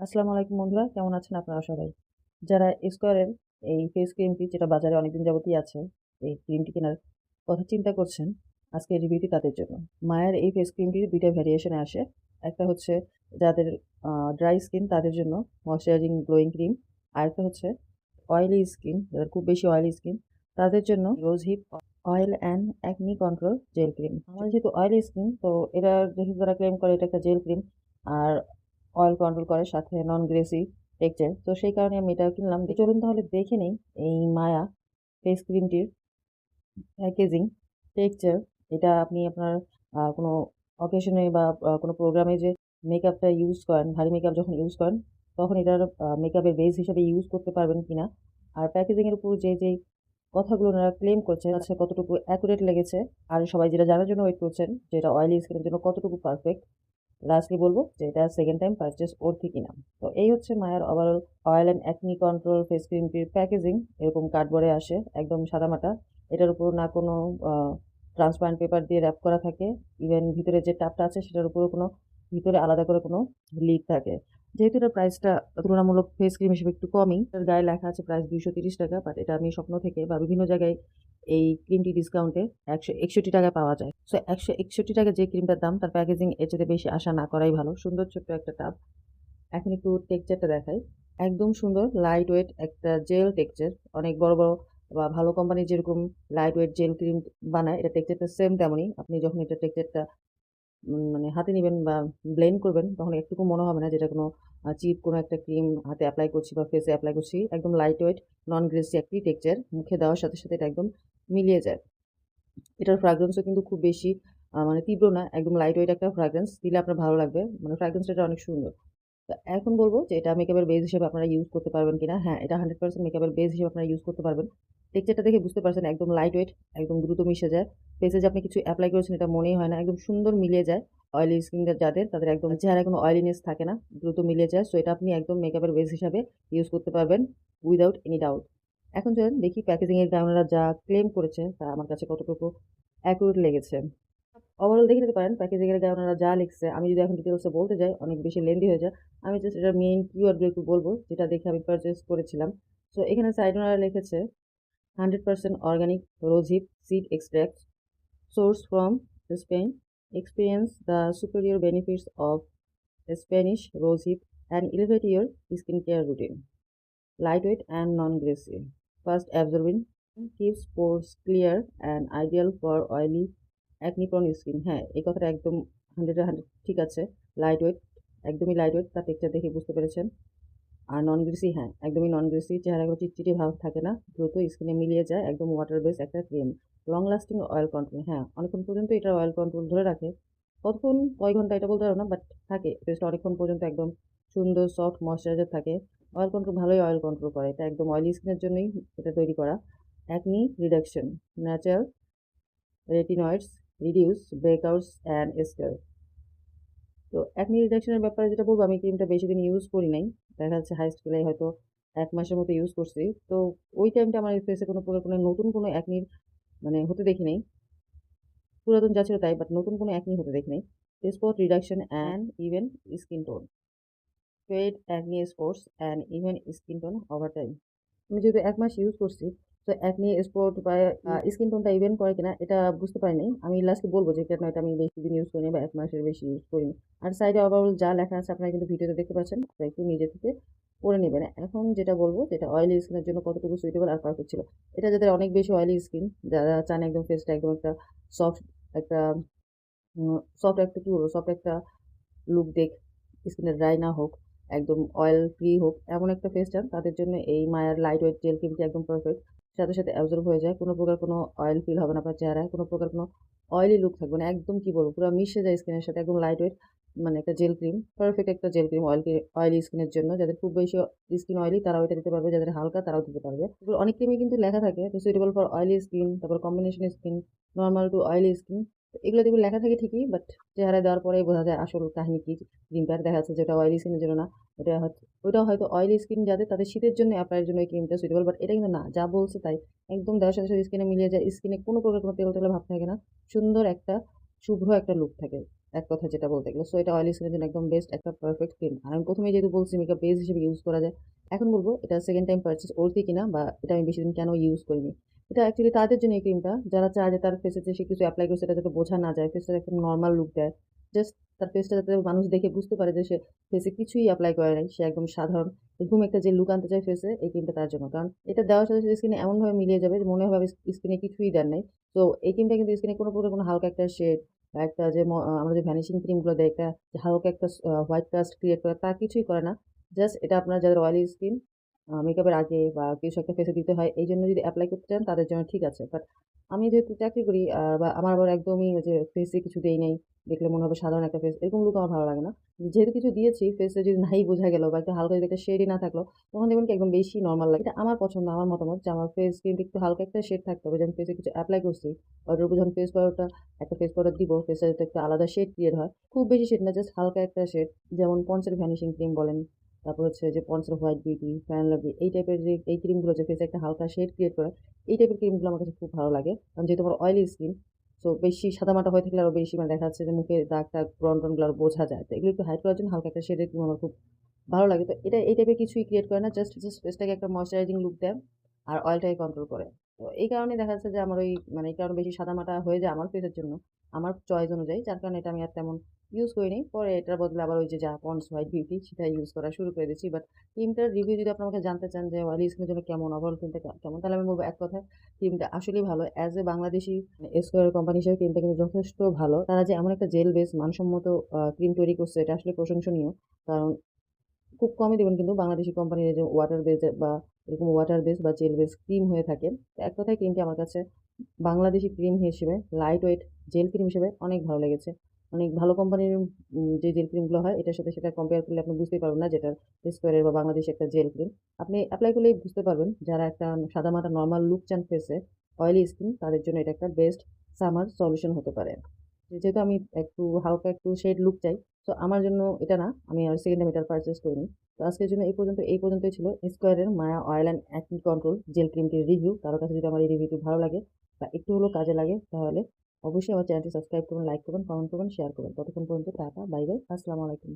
আসসালামু আলাইকুম বন্ধুরা, কেমন আছেন আপনারা সবাই? যারা স্কোয়ারের এই ফেস ক্রিমটি যেটা বাজারে অনেকদিন যাবতই আছে, এই ক্রিমটি কেনার কথা চিন্তা করছেন আজকে রিভিউটি তাদের জন্য। মায়ের এই ফেস ক্রিমটির দুইটা ভ্যারিয়েশনে আসে। একটা হচ্ছে যাদের ড্রাই স্কিন তাদের জন্য ময়শ্চারাইজিং গ্লোয়িং ক্রিম আর একটা হচ্ছে অয়েলি স্কিন যাদের খুব বেশি অয়েলি স্কিন তাদের জন্য rose hip oil and acne control gel cream আমার যেহেতু অয়েলি স্কিন তো এরা যেহেতু তারা ক্লেম করে, এটা একটা জেল ক্রিম আর অয়েল কন্ট্রোল করে সাথে নন গ্রেসি টেক্সচার তো সেই কারণে আমি এটা কিনলাম। চলুন তাহলে দেখে নেই এই মায়া ফেস ক্রিমটির প্যাকেজিং টেক্সচার এটা আপনি আপনার কোনো অকেশনে বা কোনো প্রোগ্রামে যে মেকআপটা ইউজ করেন, ভারী মেকআপ যখন ইউজ করেন, তখন এটার মেকআপের বেস হিসেবে ইউজ করতে পারবেন কিনা। আর প্যাকেজিংয়ের উপর যে যে কথাগুলো ওনারা ক্লেম করছেন আছে কতটুকু অ্যাকুরেট লেগেছে, আর সবাই যেটা জানার জন্য ওয়েট করছেন, যে এটা অয়েলি স্কিনের জন্য কতটুকু পারফেক্ট লাস্টলি বলব যে এটা সেকেন্ড টাইম পারচেস ওরথি কিনা। তো এই হচ্ছে মায়ার overall oil and acne control face ক্রিমটির packaging এরকম কার্ডবোর্ডে আসে, একদম সাদামাটা। এটার উপর না কোনো ট্রান্সপারেন্ট পেপার দিয়ে র্যাপ করা থাকে। ইভেন ভিতরে যে টাপটা আছে, সেটার উপরও কোনো, ভিতরে আলাদা করে কোনো লিক থাকে। যেহেতু এটার প্রাইসটা তুলনামূলক ফেস ক্রিম হিসেবে একটু কমই এর গায়ে লেখা আছে প্রাইস দুইশো তিরিশ টাকা বাট এটা আমি স্বপ্ন থেকে বা বিভিন্ন জায়গায় এই ক্রিমটি ডিসকাউন্টে একশো একষট্টি টাকা পাওয়া যায়। সো একশো একষট্টি টাকা যে ক্রিমটার দাম, তার প্যাকেজিং এর চেয়ে বেশি আশা না করাই ভালো। সুন্দর ছোট্ট একটা টাব এখন একটু টেক্সচারটা দেখাই। একদম সুন্দর লাইট ওয়েট একটা জেল টেক্সচার অনেক বড় বড় বা ভালো কোম্পানি যেরকম লাইট ওয়েট জেল ক্রিম বানায়, এটা টেক্সচারটা সেম তেমনই। আপনি যখন এটা টেক্সচারটা মানে হাতে নেবেন বা ব্লেন্ড করবেন, তখন একটুকু মনে হবে না যেটা কোনো চিপ কোনো একটা ক্রিম হাতে অ্যাপ্লাই করছি বা ফেসে অ্যাপ্লাই করছি। একদম লাইট ওয়েট নন গ্রেসি একটি টেক্সচার মুখে দেওয়ার সাথে সাথে এটা একদম মিলিয়ে যায়। এটার ফ্রাগ্রেন্সও কিন্তু খুব বেশি মানে তীব্র না, একদম লাইট ওয়েট একটা ফ্রাগ্রেন্স দিলে আপনার ভালো লাগবে। মানে ফ্রাগ্রেন্সটা অনেক সুন্দর। তো এখন বলব যে এটা মেকআপের বেস হিসেবে আপনারা ইউজ করতে পারবেন কিনা। হ্যাঁ এটা হান্ড্রেড পার্সেন্ট মেকআপের বেস হিসেবে আপনারা ইউজ করতে পারবেন। টেক্সচারটা দেখে বুঝতে পারছেন, একদম লাইট ওয়েট একদম দ্রুত মিশে যায়। ফেসে যে আপনি কিছু অ্যাপ্লাই করেছেন, এটা মনেই হয় না। একদম সুন্দর মিলিয়ে যায় অয়েলি স্কিন যাদের, তাদের একদম চেহারায় কোনো অয়েলিনেস থাকে না, দ্রুত মিলিয়ে যায়। সো এটা আপনি একদম মেকআপের বেস হিসাবে ইউজ করতে পারবেন উইদাউট এনি ডাউট এখন চলেন দেখি প্যাকেজিংয়ের ওনারা যা ক্লেম করেছে, তা আমার কাছে কতটুকু অ্যাকুরেট লেগেছে? ওভারঅল দেখে নিতে পারেন প্যাকেজিংয়ের গায়ে যা লিখছে, আমি যদি এখন ডিটেলসে বলতে যাই, অনেক বেশি লেন্দি হয়ে যায়, আমি জাস্ট এটার মেইন কিওয়ার্ডগুলো একটু বলব, যেটা দেখে আমি পারচেস করেছিলাম। সো এখানে সাইড ওনারা লিখেছে hundred percent organic rosehip seed extract source from Spain experience the superior benefits of Spanish rosehip and elevate your skincare routine. Lightweight and non-greasy. Fast absorbing, keeps pores clear and ideal for oily acne prone skin. হ্যাঁ এই কথাটা একদম হান্ড্রেডে hundred ঠিক আছে। Lightweight একদমই lightweight তার texture দেখে বুঝতে পেরেছেন। আর নন গ্রিসি হ্যাঁ একদমই নন গ্রিসি চেহারাগুলো চিটচিটি ভাব থাকে না দ্রুত স্কিনে মিলিয়ে যায় একদম ওয়াটার বেস একটা cream long lasting oil control হ্যাঁ অনেকক্ষণ পর্যন্ত এটা অয়েল কন্ট্রোল ধরে রাখে। কতক্ষণ কয় ঘণ্টা এটা বলতে পারব না বাট থাকে ফেসটা অনেকক্ষণ পর্যন্ত একদম সুন্দর সফট ময়শ্চারাইজার থাকে। অয়েল কন্ট্রোল ভালোই অয়েল কন্ট্রোল করে। এটা একদম অয়েলি স্কিনের জন্যই এটা তৈরি করা। Acne reduction natural retinoids reduce breakouts and scar তো অ্যাকনি রিডাকশনের ব্যাপারে যেটা বলব, আমি ক্রিমটা বেশি দিন ইউজ করি নাই। দেখা যাচ্ছে হাই স্কুলে হয়তো এক মাসের মতো ইউজ করছি। তো ওই টাইমটা আমার ফেসে কোনো প্রকার কোনো নতুন কোনো অ্যাকনির মানে হতে দেখি নাই। পুরাতন যা ছিল তাই বাট নতুন কোনো অ্যাকনি হতে দেখি নাই। Spot reduction and even skin tone fade acne spots and even skin tone over time আমি যেহেতু এক মাস ইউজ করছি তো অ্যাকনি স্পোর্ট বা স্কিন টোনটা ইভেন করে কিনা এটা বুঝতে পারিনি। আমি লাস্টে বলব যে কেন এটা আমি বেশি দিন ইউজ করিনি বা এক মাসের বেশি ইউজ করিনি। আর সাইডে ওভারঅল যা লেখা আছে আপনারা কিন্তু ভিডিওতে দেখতে পাচ্ছেন একটু নিজে থেকে করে নেবেন। এখন যেটা বলব যেটা অয়েলি স্কিনের জন্য কতটুকু সুইটেবল আর পারফেক্ট ছিল। এটা যাদের অনেক বেশি অয়েলি স্কিন যারা চান একদম ফেসটা একদম একটা সফট একটা সফট একটা কী বলব সফট একটা লুক দেখ স্কিনের ড্রাই না হোক একদম অয়েল ফ্রি হোক, এমন একটা ফেস চান তাদের জন্য এই মায়ার লাইট ওয়েট জেল ক্রিমটি একদম পারফেক্ট সাথে সাথে অ্যাবজর্ব হয়ে যায়, কোনো প্রকার কোনো অয়েল ফিল হবে না আপনার চেহারায়, কোনো প্রকার কোনো অয়েলি লুক থাকবে না, একদম কী বলব, পুরো মিশে যায় স্কিনের সাথে, একদম লাইট ওয়েট মানে একটা জেল ক্রিম পারফেক্ট একটা জেল ক্রিম অয়েল অয়েলি স্কিনের জন্য। যাদের খুব বেশি স্কিন অয়েলি তারাও এটা দিতে পারবে, যাদের হালকা, তারাও দিতে পারবে। অনেক ক্রিমে কিন্তু লেখা থাকে যে সুইটেবল ফর অয়েলি স্কিন তারপর combination skin normal to oily skin এগুলো দেখবে লেখা থাকে ঠিকই বাট চেহারায় দেওয়ার পরেই বোঝা যায় আসল কাহিনী কি ক্রিমটার দেখা যাচ্ছে যেটা অয়েলি স্কিনের জন্য না, ওটা ওইটা হয়তো অয়েলি স্কিন যাদের, তাদের শীতের জন্য অ্যাপ্লাইয়ের জন্য এই ক্রিমটা সুইটেবল বাট এটা কিন্তু না, যা বলছে তাই একদম দেওয়ার সাথে সাথে স্কিনে মিলিয়ে যায় স্কিনে কোনো প্রকার কোনো তেল তেলে ভাব থাকে না, সুন্দর একটা, শুভ্র একটা লুক থাকে, এক কথা যেটা বলতে গেলে। সো এটা অয়েলি স্কিনের জন্য একদম বেস্ট একটা পারফেক্ট ক্রিম। আর আমি ১ম এই যেহেতু বলছি মেকআপ বেস হিসেবে ইউজ করা যায়। এখন বলব, এটা সেকেন্ড টাইম পারচেজ worthy কিনা, বা এটা আমি বেশি দিন কেন ইউজ করিনি। এটা অ্যাকচুয়ালি তাদের জন্য এই ক্রিমটা যারা চায় যে তার ফেসে যে সে কিছু অ্যাপ্লাই করছে এটা যাতে বোঝা না যায়। ফেসটা একদম নরমাল লুক দেয়। জাস্ট তার ফেসটা যাতে মানুষ দেখে বুঝতে পারে যে সে ফেসে কিছুই অ্যাপ্লাই করে নাই। সে একদম সাধারণ এরকম একটা যে লুক আনতে চায় ফেসে এই ক্রিমটা তার জন্য। কারণ এটা দেওয়ার সাথে, সাথে স্কিনে এমনভাবে মিলিয়ে যাবে যে মনে হবে স্কিনে কিছুই দেন নাই। তো এই ক্রিমটা কিন্তু স্কিনে কোনো প্রকার কোনো হালকা একটা শেড বা একটা যে আমরা যে ভ্যানিশিং ক্রিমগুলো দেয় একটা হালকা একটা হোয়াইট কাস্ট ক্রিয়েট করে তা কিছুই করে না। জাস্ট এটা আপনার যাদের অয়েলি স্কিন মেকআপের আগে বা কিছু একটা ফেসে দিতে হয় এই জন্য যদি অ্যাপ্লাই করতে চান তাদের জন্য ঠিক আছে। বাট আমি যেহেতু চাকরি করি বা আমার আবার একদমই যে ফেসে কিছু দেই নাই। দেখলে মনে হবে সাধারণ একটা ফেস। এরকম লুক আমার ভালো লাগে না। যেহেতু কিছু দিয়েছি ফেসে যদি নাই বোঝা গেল বা একটা হালকা যদি একটা শেডই না থাকল তখন দেখবেন কি একদম বেশি নর্মাল লাগে। এটা আমার পছন্দ, আমার মতামত যে আমার ফেস ক্রিমটা একটু হালকা একটা শেড থাকতে হবে। যে আমি ফেসে কিছু অ্যাপ্লাই করছি। ওটার উপর যখন ফেস পাউডারটা একটা ফেস পাউডার দিব ফেসে একটা আলাদা শেড ক্রিয়েট হয়। খুব বেশি শেড না জাস্ট হালকা একটা শেড। যেমন এর ভ্যানিশিং ক্রিম বলেন, তারপর হচ্ছে যে পন্ডস এর হোয়াইট বিউটি, ফ্যান লাভলি এই টাইপের যে এই ক্রিমগুলো যে ফেসে একটা হালকা শেড ক্রিয়েট করে এই টাইপের ক্রিমগুলো আমার কাছে খুব ভালো লাগে। কারণ যেহেতু আমার অয়েলি স্কিন সো বেশি সাদামাটা হয়ে থাকলে আরও বেশি মানে দেখা যাচ্ছে যে মুখে দাগ-টাগ, ব্রণ-টনগুলো আরও বোঝা যায়। তো এগুলো একটু হাইড করার জন্য হালকা একটা শেডের ক্রিম আমার খুব ভালো লাগে। তো এটা এই টাইপের কিছুই ক্রিয়েট করে না। জাস্ট, জাস্ট ফেসটাকে একটা ময়েশ্চারাইজিং লুক দেয় আর অয়েলটাকে কন্ট্রোল করে। তো এই কারণে দেখা যাচ্ছে যে আমার ওই মানে এই কারণে বেশি সাদামাটা হয়ে যায় আমার ফেসের জন্য। আমার চয়েস অনুযায়ী, যার কারণে এটা আমি আর তেমন ইউজ করিনি। পরে এটার বদলে আবার ওই যে যা পন্ডস হোয়াইট বিউটি সেটা ইউজ করা শুরু করে দিয়েছি। বাট ক্রিমটার রিভিউ যদি আপনাকে জানতে চান যে অয়েলি স্কিনের জন্য কেমন ওভারঅল ক্রিমটা কেমন তাহলে আমি বলব এক কথায় ক্রিমটা আসলেই ভালো। As a Bangladeshi Square company হিসেবে ক্রিমটা কিন্তু যথেষ্ট ভালো। তারা যে এমন একটা জেল বেস মানসম্মত ক্রিম তৈরি করছে, এটা আসলে প্রশংসনীয়। কারণ খুব কমই দেখবেন কিন্তু বাংলাদেশি কোম্পানির যে ওয়াটার বেস বা এরকম ওয়াটার বেস বা জেল বেস ক্রিম হয়ে থাকে। তো এক কথায় ক্রিমটি আমার কাছে বাংলাদেশি ক্রিম হিসেবে লাইট ওয়েট জেল ক্রিম হিসেবে অনেক ভালো লেগেছে। অনেক ভালো কোম্পানির যে জেল ক্রিমগুলো হয় এটার সাথে সেটা কম্পেয়ার করলে আপনি বুঝতেই পারবেন না যেটা এটা স্কয়ারের বা বাংলাদেশী একটা জেল ক্রিম। আপনি অ্যাপ্লাই করলেই বুঝতে পারবেন যারা একটা সাদা সাদামাটা নর্মাল লুক চান ফেসে, অয়েলি স্কিন তাদের জন্য এটা একটা বেস্ট সামার সলিউশন হতে পারে। যেহেতু আমি একটু হালকা একটু শেড লুক চাই। তো আমার জন্য এটা না। আমি আর সেকেন্ড টাইম এটা পারচেস করিনি। তো আজকের জন্য এই পর্যন্ত এই পর্যন্তই ছিল স্কোয়ারের মায়া oil and acne control gel ক্রিমটির review. কারও কাছে যদি আমার এই রিভিউটি ভালো লাগে বা একটু হলেও কাজে লাগে তাহলে অবশ্যই আমার চ্যানেলটি সাবস্ক্রাইব করুন লাইক করবেন, কমেন্ট করবেন, শেয়ার করবেন। ততক্ষণ পর্যন্ত টাটা, বাই, বাই। আসসালামু আলাইকুম।